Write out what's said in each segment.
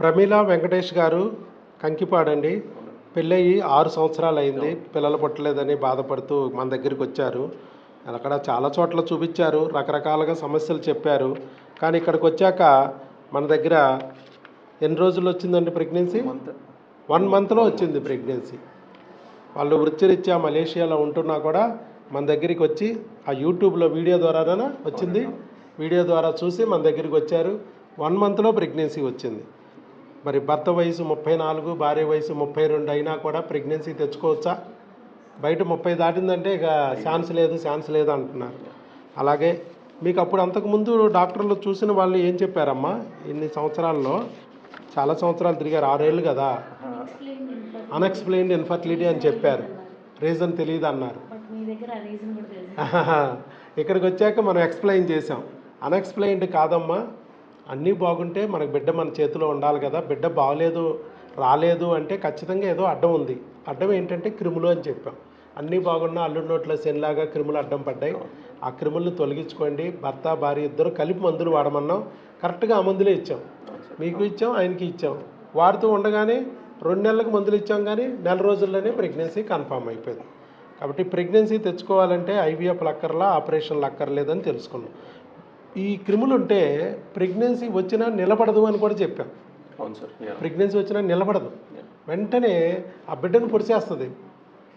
ప్రమీల వెంకటేష్ గారు కంకిపాడండి. పెళ్ళయి ఆరు సంవత్సరాలు అయింది పిల్లలు పుట్టలేదని బాధపడుతూ మన దగ్గరికి వచ్చారు. అక్కడ చాలా చోట్ల చూపించారు. రకరకాలుగా సమస్యలు చెప్పారు. కానీ ఇక్కడికి వచ్చాక మన దగ్గర ఎన్ని రోజులు వచ్చిందండి ప్రెగ్నెన్సీ? వన్ మంత్లో వచ్చింది ప్రెగ్నెన్సీ. వాళ్ళు వృత్తిరీత్యా మలేషియాలో ఉంటున్నా కూడా మన దగ్గరికి వచ్చి ఆ యూట్యూబ్లో వీడియో ద్వారానే వచ్చింది. వీడియో ద్వారా చూసి మన దగ్గరికి వచ్చారు. వన్ మంత్లో ప్రెగ్నెన్సీ వచ్చింది. మరి భర్త వయసు ముప్పై నాలుగు భార్య వయసు ముప్పై రెండు అయినా కూడా ప్రెగ్నెన్సీ తెచ్చుకోవచ్చా? బయట ముప్పై దాటిందంటే ఇక ఛాన్స్ లేదు ఛాన్స్ లేదు అంటున్నారు. అలాగే మీకు అప్పుడు అంతకుముందు డాక్టర్లు చూసిన వాళ్ళు ఏం చెప్పారమ్మా? ఇన్ని సంవత్సరాల్లో చాలా సంవత్సరాలు తిరిగారు ఆరేళ్ళు కదా. అన్ఎక్స్ప్లెయిన్డ్ ఇన్ఫర్టిలిటీ అని చెప్పారు. రీజన్ తెలియదు అన్నారు. ఇక్కడికి వచ్చాక మనం ఎక్స్ప్లెయిన్ చేసాం అన్ఎక్స్ప్లెయిన్డ్ కాదమ్మా. అన్నీ బాగుంటే మనకు బిడ్డ మన చేతిలో ఉండాలి కదా. బిడ్డ బాగలేదు రాలేదు అంటే ఖచ్చితంగా ఏదో అడ్డం ఉంది. అడ్డం ఏంటంటే క్రిములు అని చెప్పాం. అన్నీ బాగున్నా అల్లుడి నోట్లో శనిలాగా క్రిములు అడ్డం పడ్డాయి. ఆ క్రిములను తొలగించుకోండి. భర్త భార్య ఇద్దరు కలిపి మందులు వాడమన్నాం. కరెక్ట్గా ఆ మందులే ఇచ్చాం. మీకు ఇచ్చాం ఆయనకి ఇచ్చాం. వాడుతూ ఉండగానే రెండు నెలలకు మందులు ఇచ్చాం కానీ నెల రోజుల్లోనే ప్రెగ్నెన్సీ కన్ఫామ్ అయిపోయింది. కాబట్టి ప్రెగ్నెన్సీ తెచ్చుకోవాలంటే ఐవీఎఫ్ లక్కర్లా ఆపరేషన్ లక్కర్లేదని తెలుసుకున్నాం. ఈ క్రిములు ఉంటే ప్రెగ్నెన్సీ వచ్చినా నిలబడదు అని కూడా చెప్పాం. అవును సార్ ప్రెగ్నెన్సీ వచ్చినా నిలబడదు. వెంటనే ఆ బిడ్డను పొడిచేస్తుంది.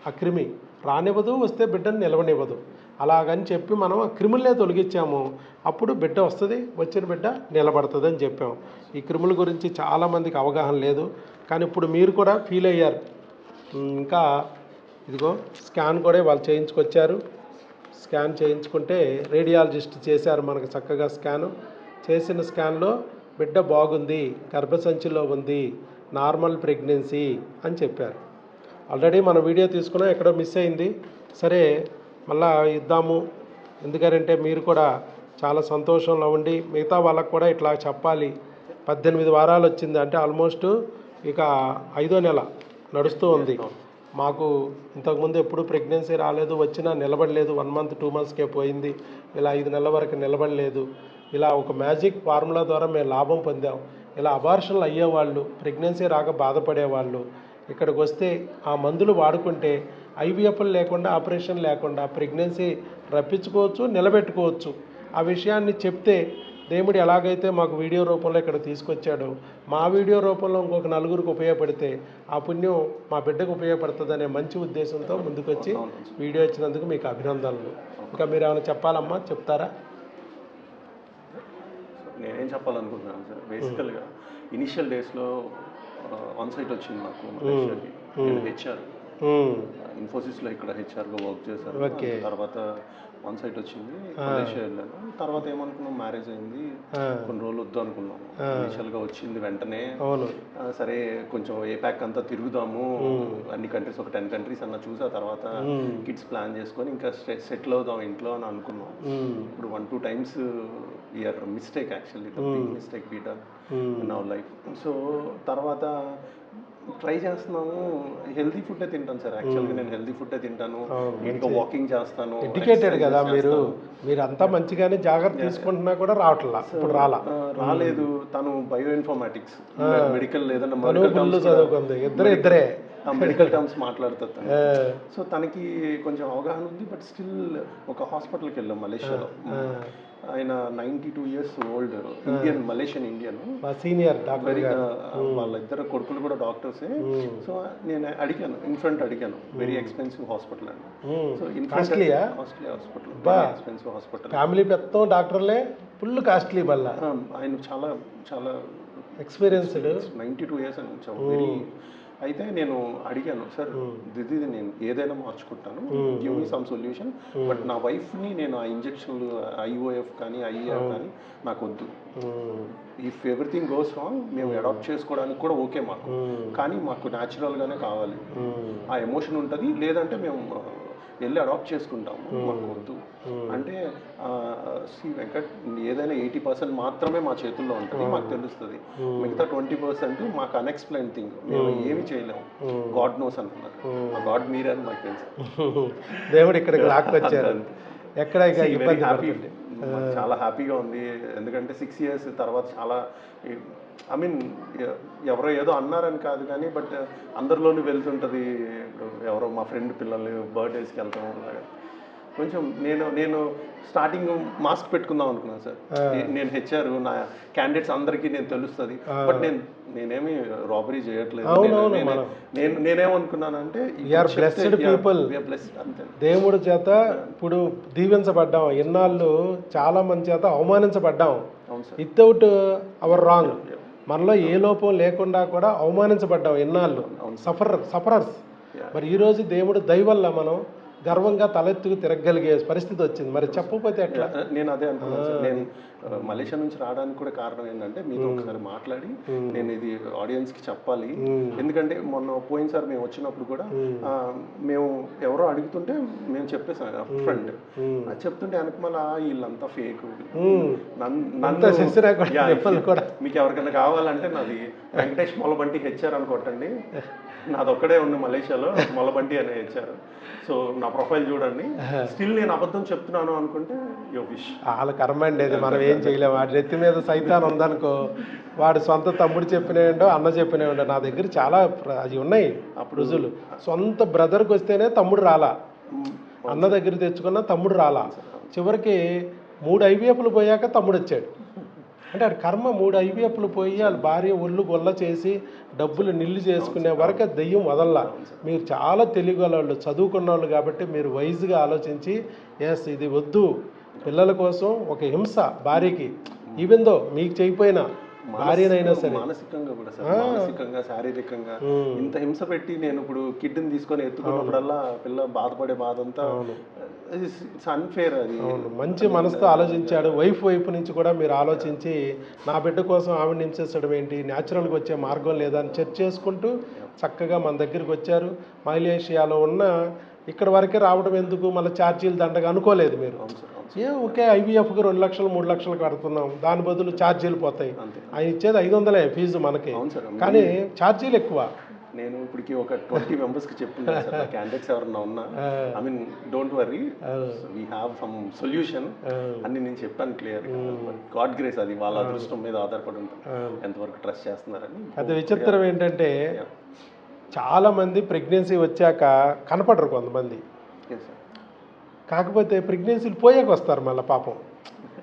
ఆ క్రిమి రానివ్వదు వస్తే బిడ్డను నిలవనివ్వదు. అలాగని చెప్పి మనం ఆ క్రిములనే తొలగించాము అప్పుడు బిడ్డ వస్తుంది వచ్చిన బిడ్డ నిలబడుతుంది అని చెప్పాం. ఈ క్రిముల గురించి చాలామందికి అవగాహన లేదు. కానీ ఇప్పుడు మీరు కూడా ఫీల్ అయ్యారు. ఇంకా ఇదిగో స్కాన్ కూడా వాళ్ళు చేయించుకొచ్చారు. స్కాన్ చేయించుకుంటే రేడియాలజిస్ట్ చేశారు మనకు చక్కగా స్కాను. చేసిన స్కాన్లో బిడ్డ బాగుంది గర్భసంచిలో ఉంది నార్మల్ ప్రెగ్నెన్సీ అని చెప్పారు. ఆల్రెడీ మనం వీడియో తీసుకున్నాం ఎక్కడో మిస్ అయింది. సరే మళ్ళా ఇద్దాము. ఎందుకంటే మీరు కూడా చాలా సంతోషంలో ఉండి మిగతా వాళ్ళకు కూడా ఇట్లా చెప్పాలి. పద్దెనిమిది వారాలు వచ్చింది అంటే ఆల్మోస్ట్ ఇక ఐదో నెల నడుస్తూ ఉంది. మాకు ఇంతకుముందు ఎప్పుడు ప్రెగ్నెన్సీ రాలేదు వచ్చినా నిలబడలేదు. వన్ మంత్ టూ మంత్స్కే పోయింది. ఇలా ఐదు నెలల వరకు నిలబడలేదు. ఇలా ఒక మ్యాజిక్ ఫార్ములా ద్వారా మేము లాభం పొందాం. ఇలా అబార్షన్లు అయ్యేవాళ్ళు ప్రెగ్నెన్సీ రాక బాధపడేవాళ్ళు ఇక్కడికి వస్తే ఆ మందులు వాడుకుంటే ఐవీఎఫ్లు లేకుండా ఆపరేషన్ లేకుండా ప్రెగ్నెన్సీ రప్పించుకోవచ్చు నిలబెట్టుకోవచ్చు. ఆ విషయాన్ని చెప్తే దేవుడు ఎలాగైతే మాకు వీడియో రూపంలో ఇక్కడ తీసుకొచ్చాడో మా వీడియో రూపంలో ఇంకొక నలుగురికి ఉపయోగపడితే ఆ పుణ్యం మా బిడ్డకు ఉపయోగపడుతుందనే మంచి ఉద్దేశంతో ముందుకొచ్చి వీడియో ఇచ్చినందుకు మీకు అభినందనలు. ఇంకా మీరు ఏమైనా చెప్పాలమ్మా? చెప్తారా? నేనేం చెప్పాలనుకుంటున్నాను సార్ బేసికల్గా ఇనిషియల్ డేస్లో ఆన్ సైట్ వచ్చింది నాకు హెచ్ఆర్ ఇన్ఫోసిస్లో ఇక్కడ హెచ్ఆర్గా వర్క్ చేశాను Okay. తర్వాత ఆన్ సైట్ వచ్చింది. మలేషియా వెళ్ళాను. తర్వాత ఏమనుకున్నాం? మ్యారేజ్ అయింది. ఆ, కొన్ని రోజులు వద్దు అనుకున్నాం ఇనిషియల్గా వచ్చింది వెంటనే. సరే కొంచెం ఏ ప్యాక్ అంతా తిరుగుదాము. అన్ని కంట్రీస్ ఒక టెన్ కంట్రీస్ అన్న చూసి ఆ తర్వాత కిడ్స్ ప్లాన్ చేసుకొని ఇంకా సెటిల్ అవుదాం ఇంట్లో అని అనుకున్నాం. ఇప్పుడు one two times year mistake actually mistake beat Hmm. In our life so తర్వాత ట్రై చేస్తున్నాము. హెల్తీ ఫుడ్ తింటాను సార్. యాక్చువల్గా నేను హెల్తీ ఫుడ్ తింటాను. ఇంకా వాకింగ్ చేస్తాను. ఎడ్యుకేటెడ్ కదా మీరు. మీరు అంతా మంచిగానే జాగ్రత్త తీసుకుంటున్నా కూడా రావట్లా. ఇప్పుడు రాలా. రాలేదు. తను బయో ఇన్ఫర్మాటిక్స్ మెడికల్ చదువుకుంది. ఇద్దరు ఇద్దరే. మెడికల్ టర్మ్స్ మాట్లాడుతుంది. ఆ, సో తనకి కొంచెం అవగాహన ఉంది బట్ స్టిల్ ఒక హాస్పిటల్కి వెళ్ళాం మలేషియాలో. ఆయన ninety two years old Indian Malaysian Indian senior doctor very గారు. వాళ్ళ ఇద్దరు కొడుకులు కూడా డాక్టర్సే సో నేను అడిగాను ఇన్ ఫ్రంట్ అడిగాను. వెరీ ఎక్స్పెన్సివ్ హాస్పిటల్ అండి. So in కాస్ట్లీయా costly hospital expensive hospital family పెత్తం డాక్టర్లే ఫుల్ కాస్ట్లీ మళ్ళా. ఆయన చాలా చాలా ఎక్స్పీరియన్స్డ్ నైంటీ టూ ఇయర్స్ అని వెరీ అయితే నేను అడిగాను సార్ దిది నేను ఏదైనా మార్చుకుంటాను give me some solution but నా వైఫ్ని నేను ఆ ఇంజక్షన్లు ఐఓఎఫ్ కానీ ఐఈఆర్ కానీ నాకు వద్దు ఇఫ్ ఎవ్రీథింగ్ గోస్ రాంగ్ మేము అడాప్ట్ చేసుకోవడానికి కూడా ఓకే మాకు. కానీ మాకు న్యాచురల్గానే కావాలి. ఆ ఎమోషన్ ఉంటుంది లేదంటే మేము వెళ్ళి అడాప్ట్ చేసుకుంటాము. మాకు వద్దు. అంటే శ్రీ వెంకట్ ఏదైనా ఎయిటీ పర్సెంట్ మాత్రమే మా చేతుల్లో ఉంటుంది మాకు తెలుస్తుంది. మిగతా ట్వంటీ పర్సెంట్ మాకు అన్ఎక్స్ప్లెయిన్ థింగ్ మేము ఏమి చేయలేము. గాడ్ నోస్ అంటున్నారు ఆ గాడ్ మీరే అని మాకు తెలుసు. దేవుడు ఇక్కడికి లాక్కొచ్చారు. ఎక్కడ హ్యాపీ చాలా హ్యాపీగా ఉంది. ఎందుకంటే సిక్స్ ఇయర్స్ తర్వాత చాలా ఐ మీన్ ఎవరో ఏదో అన్నారని కాదు కానీ బట్ అందరిలోనూ వెళ్తుంటుంది. ఇప్పుడు ఎవరో మా ఫ్రెండ్ పిల్లలు బర్త్డేస్కి వెళ్తాం అలాగా. కొంచెం నేను నేను స్టార్టింగ్ మాస్క్ పెట్టుకుందాం అనుకున్నాను సార్. నేను హెచ్ఆర్ నా క్యాండిడేట్స్ అందరికీ నేను తెలుస్తుంది. బట్ నేను నేనేమి రాబరీ చేయట్లేదు. నేను- నేనేమనుకున్నానంటే దేవుడి చేత ఇప్పుడు దీవించబడ్డాం. ఎన్నాళ్ళు చాలా మంది చేత అవమానించబడ్డాం. అవును సార్. వితౌట్ అవర్ రాంగ్ మనలో ఏ లోపం లేకుండా కూడా అవమానించబడ్డాం ఎన్నాళ్ళు. Suffer sufferers. మరి ఈరోజు దేవుడు దయ వల్ల మనం గర్వంగా తలెత్తుకు తిరగగలిగే పరిస్థితి వచ్చింది. మరి చెప్పకపోతే ఎట్లా? నేను అదే అనుకున్నాను నేను మలేషియా నుంచి రావడానికి కూడా కారణం ఏంటంటే మీతో ఒకసారి మాట్లాడి నేను ఇది ఆడియన్స్కి చెప్పాలి ఎందుకంటే మొన్న పోయినసారి మేము వచ్చినప్పుడు కూడా మేము. ఎవరో అడుగుతుంటే మేము చెప్పేసాం ఫ్రెండ్ చెప్తుంటే వెనకమల వీళ్ళంతా ఫేక్ మీకు ఎవరికైనా కావాలంటే నాది వెంకటేష్ మొలబంటి హెచ్ఆర్ అని కొట్టండి నాది ఒక్కడే ఉంది మలేషియాలో మొలబంటి అనే హెచ్ఆర్. సో నా ప్రొఫైల్ చూడండి. స్టిల్ నేను అబద్ధం చెప్తున్నాను అనుకుంటే యో విష్. వాళ్ళ కర్మ అండి అది మనం ఏం చేయలేము వాడి నెత్తి మీద సైతాన్ ఉందనుకో వాడు సొంత తమ్ముడు చెప్పినేయండో అన్న చెప్పినేయండో నా దగ్గర చాలా అవి ఉన్నాయి అప్పుడు రుజువులు. సొంత బ్రదర్కి వస్తేనే తమ్ముడు రాలా. అన్న దగ్గర తెచ్చుకున్న తమ్ముడు రాలా. చివరికి మూడు ఐవీఎఫ్లు పోయాక తమ్ముడు వచ్చాడు. అంటే కర్మ మూడు ఐవీఎఫ్లు పోయి వాళ్ళ భార్య ఒళ్ళు గొల్ల చేసి డబ్బులు నిల్లు చేసుకునే వరకు దెయ్యం వదల్లా. మీరు చాలా తెలివిగల వాళ్ళు చదువుకున్న వాళ్ళు కాబట్టి మీరు వైజ్గా ఆలోచించి ఎస్ ఇది వద్దు. పిల్లల కోసం ఒక హింస భార్యకి. ఈవెన్ దో మీకు చేయకపోయినా భార్యనైనా సరే. మానసికంగా కూడా సార్ మానసికంగా శారీరకంగా. ఇంత హింస పెట్టి నేను ఇప్పుడు కిడ్ని తీసుకొని ఎత్తుకున్నప్పుడల్లా పిల్ల బాధపడే బాధ అంతా ఇట్స్ అన్ఫేర్ అది. మంచి మనసుతో ఆలోచించాడు. వైఫ్ వైపు నుంచి కూడా మీరు ఆలోచించి నా బిడ్డ కోసం ఆవిడ హింసించడం ఏంటి? న్యాచురల్గా వచ్చే మార్గం లేదా అని చర్చ చేసుకుంటూ చక్కగా మన దగ్గరికి వచ్చారు. మలేషియాలో ఉన్న ఇక్కడ వరకే రావడం ఎందుకు? మళ్ళీ ఛార్జీలు దండగా అనుకోలేదు మీరు. ఏ ఓకే ఐవీఎఫ్కి రెండు లక్షలు మూడు లక్షలు కడుతున్నాం. దాని బదులు ఛార్జీలు పోతాయి. ఆయన ఇచ్చేది ఐదు వందలే ఫీజు మనకి. అవును కానీ ఛార్జీలు ఎక్కువ. నేను ఇప్పటికి ఒక ట్వంటీ మెంబర్స్కి సార్. క్యాండిడేట్స్ ఎవరన్నా ఉన్నా I mean don't worry we have some solution అని నేను చెప్పాను క్లియర్ గాడ్ గ్రేస్ అది వాళ్ళ అదృష్టం మీద ఆధారపడి ఉంటుంది. ఎంతవరకు ట్రస్ట్ చేస్తున్నారని అది విచిత్రం ఏంటంటే చాలా మంది ప్రెగ్నెన్సీ వచ్చాక కనపడరు కొంతమంది. కాకపోతే ప్రెగ్నెన్సీలు పోయాక వస్తారు మళ్ళీ పాపం.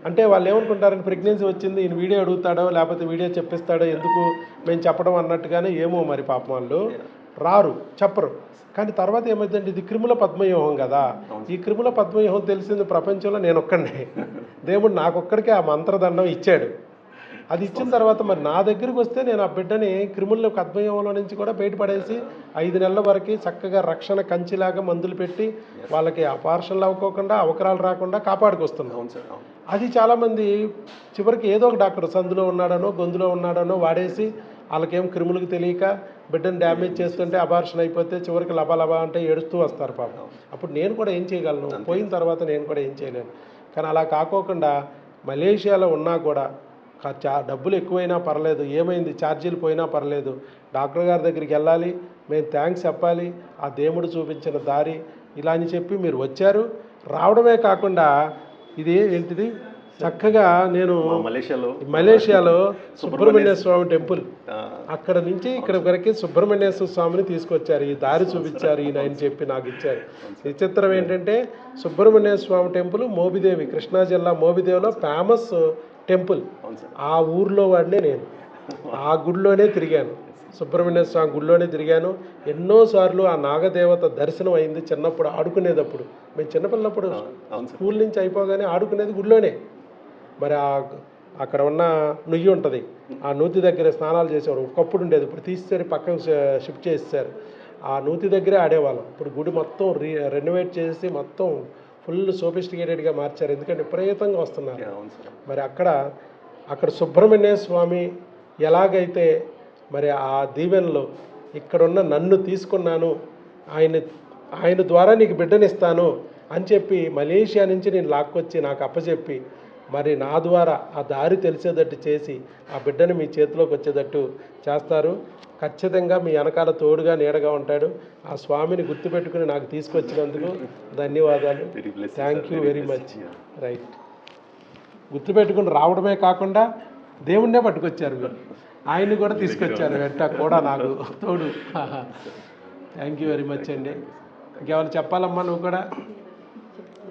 అంటే వాళ్ళు ఏమనుకుంటారని ప్రెగ్నెన్సీ వచ్చింది ఈయన వీడియో అడుగుతాడో లేకపోతే వీడియో చెప్పిస్తాడో ఎందుకు మేము చెప్పడం అన్నట్టుగానే ఏమో మరి పాపం వాళ్ళు. రారు చెప్పరు. కానీ తర్వాత ఏమైందంటే ఇది క్రిముల పద్మవ్యూహం కదా. ఈ క్రిముల పద్మవ్యూహం తెలిసింది ప్రపంచంలో నేను ఒక్కడే దేవుడు నాకొక్కడికే ఆ మంత్రదండం ఇచ్చాడు. అది ఇచ్చిన తర్వాత మరి నా దగ్గరికి వస్తే నేను ఆ బిడ్డని క్రిముల పద్మవ్యూహంలో నుంచి కూడా బయటపడేసి ఐదు నెలల వరకు చక్కగా రక్షణ కంచిలాగా మందులు పెట్టి వాళ్ళకి అపార్షన్లు అవ్వకోకుండా అవకరాలు రాకుండా కాపాడుకొస్తున్నాం. అది చాలామంది చివరికి ఏదో ఒక డాక్టర్ సందులో ఉన్నాడనో గొంతులో ఉన్నాడనో వాడేసి వాళ్ళకేం క్రిములకు తెలియక బిడ్డను డ్యామేజ్ చేస్తుంటే అబార్షన్ అయిపోతే చివరికి లబా అంటే ఏడుస్తూ వస్తారు పాపం. అప్పుడు నేను కూడా ఏం చేయగలను? పోయిన తర్వాత నేను కూడా ఏం చేయలేను. కానీ అలా కాకోకుండా మలేషియాలో ఉన్నా కూడా చా డబ్బులు ఎక్కువైనా పర్లేదు ఏమైంది? ఛార్జీలు పోయినా పర్లేదు. డాక్టర్ గారి దగ్గరికి వెళ్ళాలి మేము థ్యాంక్స్ చెప్పాలి ఆ దేవుడు చూపించిన దారి ఇలా అని చెప్పి మీరు వచ్చారు. రావడమే కాకుండా ఇది ఏంటిది? చక్కగా నేను మలేషియాలో మలేషియాలో సుబ్రహ్మణ్య స్వామి టెంపుల్. అక్కడ నుంచి ఇక్కడ వరకు సుబ్రహ్మణ్యేశ్వర స్వామిని తీసుకొచ్చారు. ఈ దారి చూపించారు ఈయన అని చెప్పి నాకు ఇచ్చారు. విచిత్రం ఏంటంటే సుబ్రహ్మణ్య స్వామి టెంపుల్ మోబిదేవి కృష్ణా జిల్లా మోబిదేవిలో ఫేమస్ టెంపుల్. ఆ ఊర్లో వాడినే నేను. ఆ గుడిలోనే తిరిగాను. సుబ్రహ్మణ్య స్వామి గుడిలోనే తిరిగాను. ఎన్నోసార్లు ఆ నాగదేవత దర్శనం అయింది చిన్నప్పుడు ఆడుకునేటప్పుడు. మేము చిన్నపిల్లప్పుడు స్కూల్ నుంచి అయిపోగానే ఆడుకునేది గుడిలోనే. మరి ఆ అక్కడ ఉన్న నుయ్యి ఉంటుంది. ఆ నూతి దగ్గర స్నానాలు చేసేవారు. ఒకప్పుడు ఉండేది. ఇప్పుడు తీసేసారు పక్కకు షిఫ్ట్ చేసేసారు. ఆ నూతి దగ్గరే ఆడేవాళ్ళం. ఇప్పుడు గుడి మొత్తం రీ రెనోవేట్ చేసి మొత్తం ఫుల్ సోఫిస్టికేటెడ్గా మార్చారు. ఎందుకంటే విపరీతంగా వస్తున్నారు. మరి అక్కడ అక్కడ సుబ్రహ్మణ్య స్వామి ఎలాగైతే మరి ఆ దీవెనలో ఇక్కడున్న నన్ను తీసుకున్నాను ఆయన ఆయన ద్వారా నీకు బిడ్డనిస్తాను అని చెప్పి మలేషియా నుంచి నేను లాక్కొచ్చి నాకు అప్పచెప్పి మరి నా ద్వారా ఆ దారి తెలిసేటట్టు చేసి ఆ బిడ్డని మీ చేతిలోకి వచ్చేటట్టు చేస్తారు. ఖచ్చితంగా మీ వెనకాల తోడుగా నీడగా ఉంటాడు. ఆ స్వామిని గుర్తుపెట్టుకుని నాకు తీసుకొచ్చినందుకు ధన్యవాదాలు. Thank you very much right గుర్తుపెట్టుకుని రావడమే కాకుండా దేవుణ్ణే పట్టుకొచ్చారు మీరు ఆయన్ని కూడా తీసుకొచ్చారు వెంట కూడా నాకు తోడు. థ్యాంక్ యూ వెరీ మచ్ అండి. ఇంకేమైనా చెప్పాలమ్మా నువ్వు కూడా?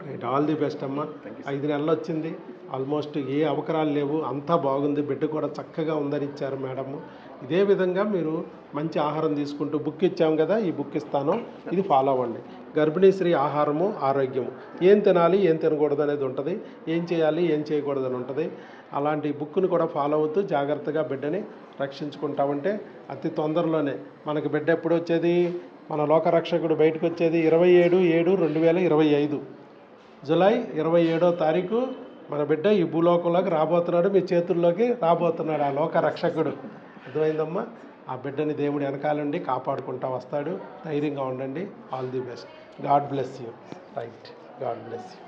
రైట్ ఆల్ ది బెస్ట్ అమ్మా. ఐదు నెలలు వచ్చింది. ఆల్మోస్ట్ ఏ అవకరాలు లేవు. అంతా బాగుంది. బిడ్డ కూడా చక్కగా ఉందని ఇచ్చారు మేడం. ఇదే విధంగా మీరు మంచి ఆహారం తీసుకుంటూ బుక్ ఇచ్చాం కదా ఈ బుక్ ఇస్తాను. ఇది ఫాలో అవ్వండి. గర్భిణీ స్త్రీ ఆహారము ఆరోగ్యము. ఏం తినాలి ఏం తినకూడదు అనేది ఉంటుంది. ఏం చేయాలి ఏం చేయకూడదు అని ఉంటుంది. అలాంటి బుక్ను కూడా ఫాలో అవుతూ జాగ్రత్తగా బిడ్డని రక్షించుకుంటామంటే అతి తొందరలోనే మనకి బిడ్డ ఎప్పుడు వచ్చేది? మన లోకరక్షకుడు బయటకు వచ్చేది ఇరవై ఏడు ఏడు రెండు వేల ఇరవై ఐదు. జులై ఇరవై ఏడో తారీఖు మన బిడ్డ ఈ భూలోకంలోకి రాబోతున్నాడు మీ చేతుల్లోకి రాబోతున్నాడు ఆ లోక రక్షకుడు. అర్థమైందమ్మా? ఆ బిడ్డని దేవుడు వెనకాలండి కాపాడుకుంటా వస్తాడు. ధైర్యంగా ఉండండి. All the best God bless you right God bless you